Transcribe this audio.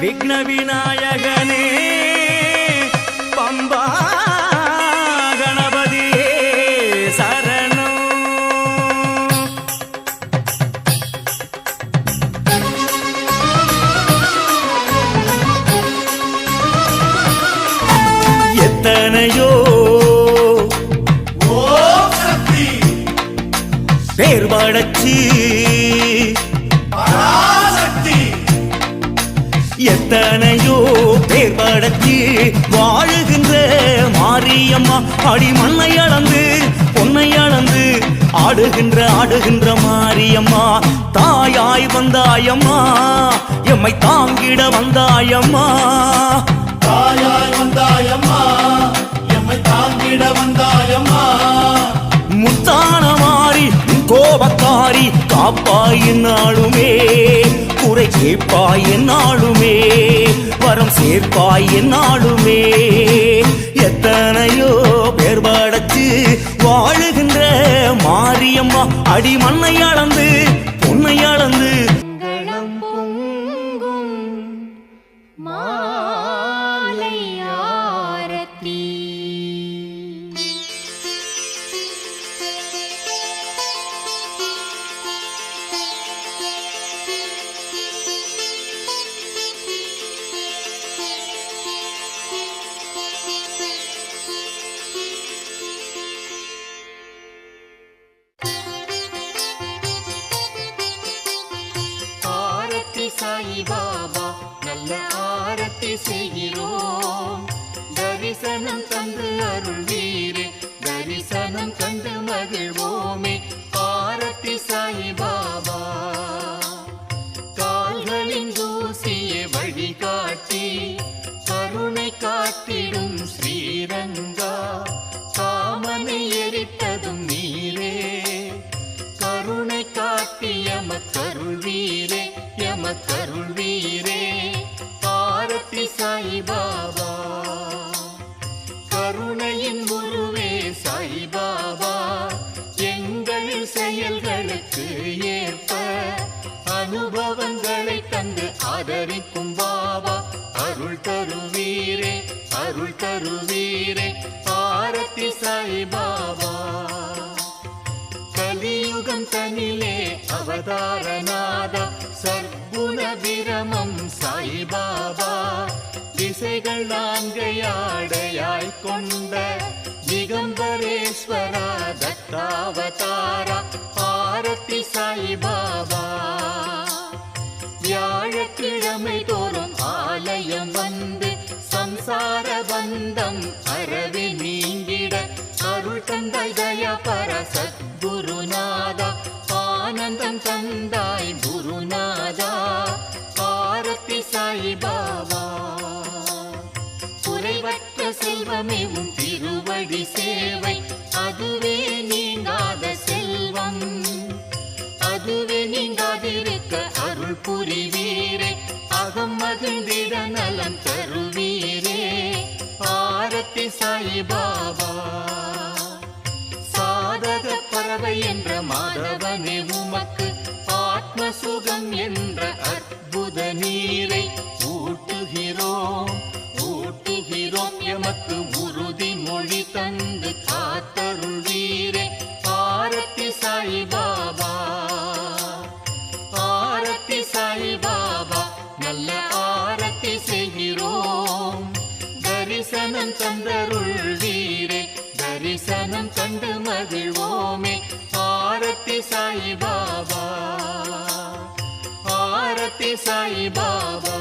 விக்ன விநாயகனே பம்பா கணபதியே சரணம் எத்தனையோ பேர் படைச்சு எத்தனையோ பேர் படத்தி வாழுகின்ற மாரியம்மா அடி மண்ணை அளந்து பொன்னை அளந்து ஆடுகின்ற ஆடுகின்ற மாரியம்மா. தாயாய் வந்தாயம்மா எம்மை தாங்கிட வந்தாயம்மா. தாயாய் வந்தாயம்மா எம்மை தாங்கிட வந்தாயம்மா. முத்தான மாறி கோபக்காரி காப்பாய் நாளுமே குறை கேட்பாய் என்னாலுமே வரம் சேர்ப்பாய் என்னாலுமே எத்தனையோ பேர் படைச்சு வாழுகின்ற மாரியம்மா அடி மண்ணை அளந்து செய்கிறோம். தரிசனம் தந்து அருள் வீரே தரிசனம் தந்து மகிழ்வோமே. பாரத்தி சாயி பாபா கால்களின் தூசியை வழிகாட்டி கருணை காட்டிடும் ஸ்ரீரங்கா. காமனை எரித்ததும் நீரே. கருணை காட்டிய மக்கருள் வீரே கருணையின் குருவே சாய்பாபா எங்கள் செயல்களுக்கு ஏற்ப அனுபவங்களை தந்து ஆதரிக்கும் பாபா. அருள் தருவீரே அருள் தருவீரே ஆரத்தி சாய்பாபா. கலியுகம் தனிலே அவதாரநாதா சர்க்குண விரமம் சாய்பா திசைகள் நான்கையாடையாய் கொண்ட திகம்பரேஸ்வரா தத்தாவதாரா ஆரத்தி சாய்பாபா. வியாழக்கிழமை தோறும் ஆலயம் வந்து சம்சார பந்தம் அறவி நீங்கிட அருள் தந்தாய் தயா பர சத்குருநாதா. செல்வமே உன் திருவடி சேவை. அதுவே நீங்காத செல்வம். அதுவே நீங்காதிருக்க அருள் புரிவீரே. அகம் மகிழ்ந்திட நலம் தருவீரே. பாரத்தி சாயி பாபா சாதக பறவை என்ற மாதவனே உமக்கு. ஆத்ம சுகம் என்ற அற்புதனே. தரிசனம் தந்தருள் வீரே தரிசனம் தந்து மகிழ்வோமே ஆரத்தி சாய் பாபா ஆரத்தி சாய் பாபா